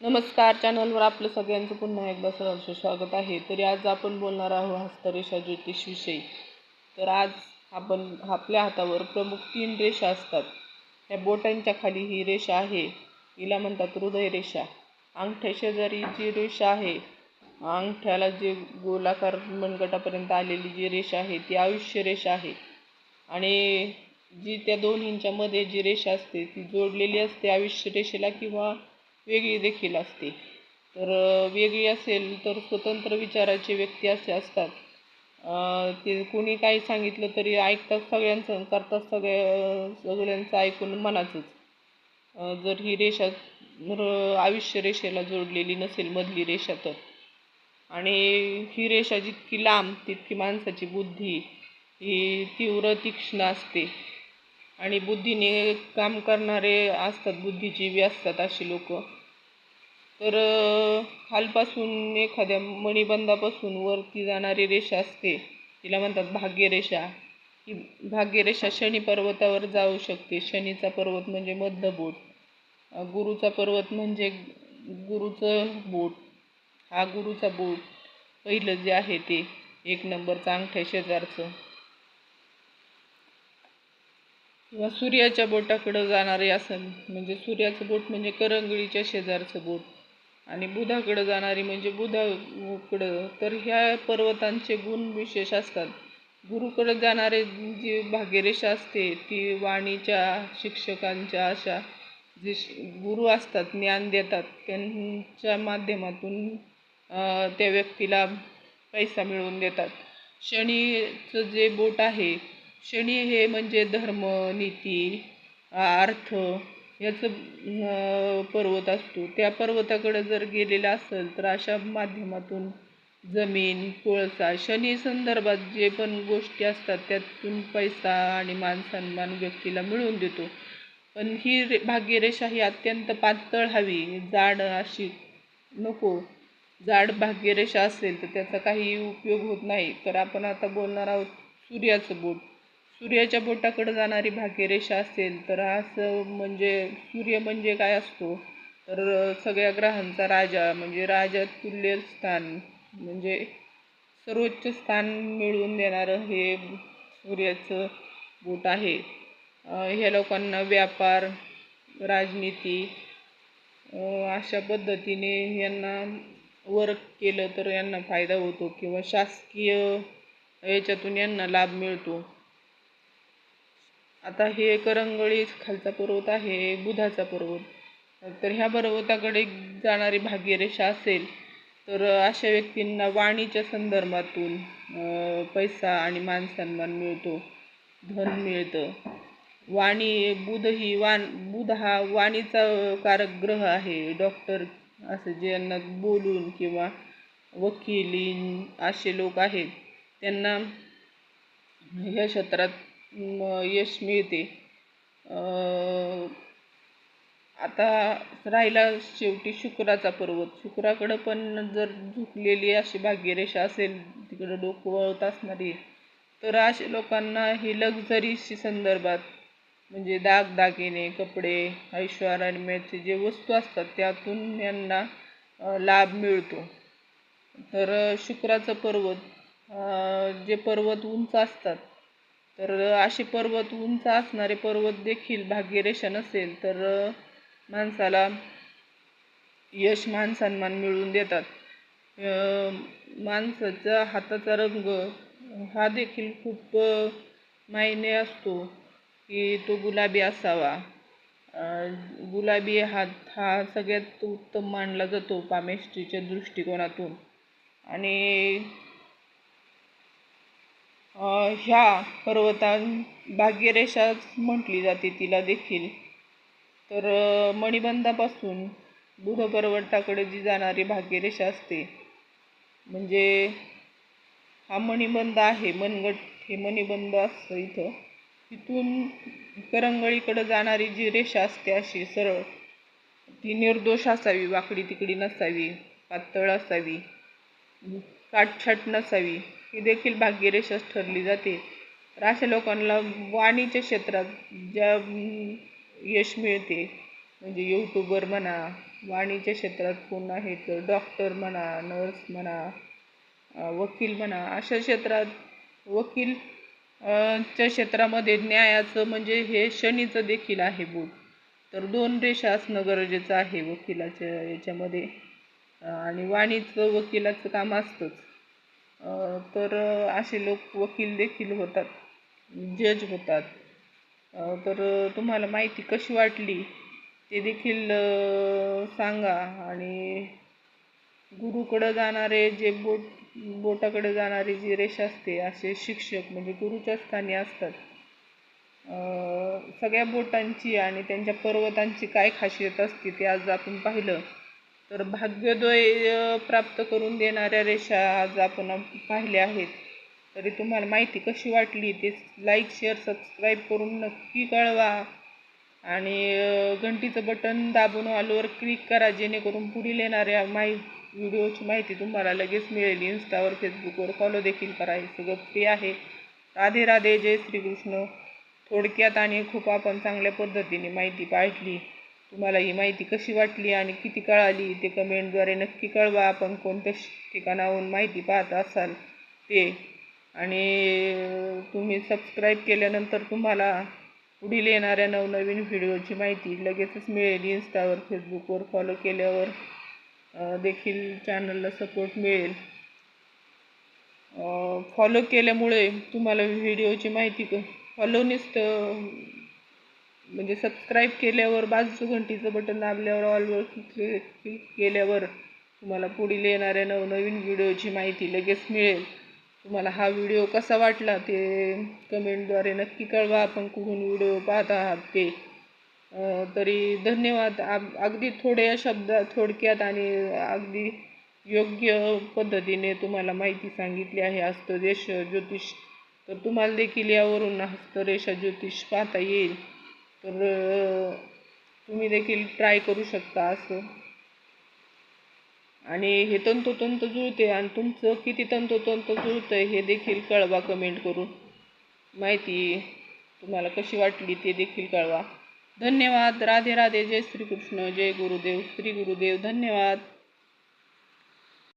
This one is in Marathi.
नमस्कार चॅनलवर आपलं सगळ्यांचं पुन्हा एकदा सहर्ष स्वागत आहे. तरी आज आपण बोलणार आहोत हस्तरेषा ज्योतिषविषयी. तर आज आपण आपल्या हातावर प्रमुख तीन रेषा असतात. ह्या बोटांच्या खाली ही रेषा आहे. हिला म्हणतात हृदय रेषा. अंगठ्या शेजारी जी रेषा आहे अंगठ्याला जे गोलाकार मनगटापर्यंत आलेली जी रेषा आहे ती आयुष्य रेषा आहे. आणि जी त्या दोन जी रेषा असते ती जोडलेली असते आयुष्य रेषेला किंवा वेगळी देखील असते. तर वेगळी असेल तर स्वतंत्र विचाराचे व्यक्ती असे असतात. ते कोणी काही सांगितलं तरी ऐकतात सगळ्यांचं करतात सगळ्या सगळ्यांचं ऐकून मनाचंच. जर ही रेषा आयुष्य रेषेला जोडलेली नसेल मधली रेषा तर. आणि ही रेषा जितकी लांब तितकी माणसाची बुद्धी ही तीव्र तीक्ष्ण असते. आणि बुद्धीने काम करणारे असतात बुद्धिजीवी असतात अशी लोक. तर खालपासून एखाद्या मणिबंधापासून वरती जाणारी रेषा असते. तिला म्हणतात भाग्यरेषा. ही भाग्यरेषा शनी पर्वतावर जाऊ शकते. शनीचा पर्वत म्हणजे मध्य बोट गुरुचा पर्वत म्हणजे गुरुचं बोट. हा गुरुचा बोट पहिलं जे आहे ते एक नंबरचं अंगठ्या शेजारचं. किंवा सूर्याच्या बोटाकडं जाणारे असेल म्हणजे सूर्याचं बोट म्हणजे करंगळीच्या शेजारचं बोट. आणि बुधाकडं जाणारी म्हणजे बुधाकडं. तर ह्या पर्वतांचे गुण विशेष असतात. गुरुकडं जाणारे जी भाग्यरेषा असते ती वाणीच्या शिक्षकांच्या अशा जे श- गुरु असतात ज्ञान देतात त्यांच्या माध्यमातून त्या व्यक्तीला पैसा मिळवून देतात. शनीचं जे बोट आहे शनी हे म्हणजे धर्म नीती अर्थ याचं पर्वत असतो. त्या पर्वताकडे जर गेलेला असेल तर अशा माध्यमातून जमीन कोळसा शनी संदर्भात जे पण गोष्टी असतात त्यातून पैसा आणि मानसन्मान व्यक्तीला मिळवून देतो. पण ही रे भाग्यरेषा ही अत्यंत पातळ हवी. जाड अशी नको. जाड भाग्यरेषा असेल तर त्याचा काही उपयोग होत नाही. तर आपण आता बोलणार आहोत सूर्याचं बोट. सूर्याच्या बोटाकडे जाणारी भाग्यरेषा असेल तर असं म्हणजे सूर्य म्हणजे काय असतो? तर सगळ्या ग्रहांचा राजा म्हणजे राजा तुल्य स्थान म्हणजे सर्वोच्च स्थान मिळवून देणारं हे सूर्याचं बोट आहे. ह्या लोकांना व्यापार राजनीती अशा पद्धतीने यांना वर्क केलं तर यांना फायदा होतो किंवा शासकीय याच्यातून यांना लाभ मिळतो. आता हे करंगळी खालचा पर्वत आहे बुधाचा पर्वत तर ह्या पर्वताकडे जाणारी भाग्यरेषा असेल तर अशा व्यक्तींना वाणीच्या संदर्भातून पैसा आणि मानसन्मान मिळतो धन मिळतं. वाणी बुध ही वाण बुध हा वाणीचा कारक ग्रह आहे. डॉक्टर असं ज्यांना बोलून किंवा वकील असे लोक आहेत त्यांना ह्या क्षेत्रात यश मिळते. आता राहिला शेवटी शुक्राचा पर्वत. शुक्राकडं पण जर झुकलेली अशी भाग्यरेषा असेल तिकडं डोकं वळत असणारी तर अशा लोकांना ही लक्झरीशी संदर्भात म्हणजे दागदागिने कपडे ऐश्वर्याचे जे वस्तू असतात त्यातून यांना लाभ मिळतो. तर शुक्राचं पर्वत जे पर्वत उंच असतात तर असे पर्वत उंच असणारे पर्वत देखील भाग्यरेषा नसेल तर माणसाला यश मान सन्मान मिळवून देतात. माणसाचा हाताचा रंग हा देखील खूप मायने असतो की तो गुलाबी असावा. गुलाबी हात हा सगळ्यात उत्तम मानला जातो पामेस्ट्रीच्या दृष्टिकोनातून. आणि ह्या पर्वतां भाग्यरेषाच म्हटली जाते तिला देखील. तर मणिबंधापासून बुध पर्वताकडे जी जाणारी भाग्यरेषा असते म्हणजे हा मणिबंध आहे मनगट हे मणिबंध असतं इथं. तिथून करंगळीकडं जाणारी जी रेषा असते अशी सरळ ती निर्दोष असावी वाकडी तिकडी नसावी पातळ असावी काटछाट नसावी. ही देखील भाग्यरेषाच ठरली जाते. तर अशा लोकांना वाणीच्या क्षेत्रात ज्या यश मिळते म्हणजे यूट्यूबर म्हणा वाणीच्या क्षेत्रात कोण तर डॉक्टर म्हणा नर्स म्हणा वकील म्हणा अशा क्षेत्रात वकील च्या क्षेत्रामध्ये न्यायाचं म्हणजे हे शनीचं देखील आहे बुध. तर दोन रेषा असणं गरजेचं आहे वकिलाच्या याच्यामध्ये. आणि वाणीचं वकिलाचं काम असतंच. तर असे लोक वकील देखील होतात जज होतात. तर तुम्हाला माहिती कशी वाटली? ते देखील सांगा. आणि गुरुकडं जाणारे जे बोट बोटाकडे जाणारी जी रेषा असते असे शिक्षक म्हणजे गुरुच्या स्थानी असतात. सगळ्या बोटांची आणि त्यांच्या पर्वतांची काय खासियत असते ते आज आपण पाहिलं. तर भाग्योदय प्राप्त करून देणाऱ्या रेषा आज आपण पाहिल्या आहेत. तरी तुम्हाला माहिती कशी वाटली ते लाईक शेअर सबस्क्राईब करून नक्की कळवा. आणि घंटीचं बटन दाबून ऑलवर क्लिक करा जेणेकरून पुढील येणाऱ्या माहि व्हिडिओची माहिती तुम्हाला लगेच मिळेल. इन्स्टावर फेसबुकवर फॉलो देखील करा. हे सगळं फ्री आहे. राधे राधे जय श्रीकृष्ण. थोडक्यात आणि खूप आपण चांगल्या पद्धतीने माहिती पाहिली. तुम्हाला ही माहिती कशी वाटली आणि किती कळाली ते कमेंटद्वारे नक्की कळवा. आपण कोणत्या श- ठिकाणाहून माहिती पाहत असाल ते. आणि तुम्ही सबस्क्राईब केल्यानंतर तुम्हाला पुढील येणाऱ्या नवनवीन व्हिडिओची माहिती लगेचच मिळेल. इन्स्टावर फेसबुकवर फॉलो केल्यावर देखील चॅनलला सपोर्ट मिळेल. फॉलो केल्यामुळे तुम्हाला व्हिडिओची माहिती फॉलोनीच म्हणजे सबस्क्राईब केल्यावर बाजूचं घंटीचं बटन दाबल्यावर ऑलवर क्लिक क्लिक केल्यावर तुम्हाला पुढील येणाऱ्या नवनवीन व्हिडिओची माहिती लगेच मिळेल. तुम्हाला हा व्हिडिओ कसा वाटला ते कमेंटद्वारे नक्की कळवा. आपण कुठून व्हिडिओ पाहत आहात ते. तरी धन्यवाद. अगदी थोड्या शब्दात थोडक्यात आणि अगदी योग्य पद्धतीने तुम्हाला माहिती सांगितली आहे. हस्तरेष ज्योतिष. तर तुम्हाला देखील यावरून हस्तरेषा ज्योतिष पाहता येईल. तर तुम्ही देखील ट्राय करू शकता असं. आणि हे तंतोतंत जुळते आणि तुमचं किती तंतोतंत जुळतं हे देखील कळवा कमेंट करून. माहिती तुम्हाला कशी वाटली ते देखील कळवा. धन्यवाद. राधे राधे. जय श्रीकृष्ण. जय गुरुदेव. श्री गुरुदेव. धन्यवाद.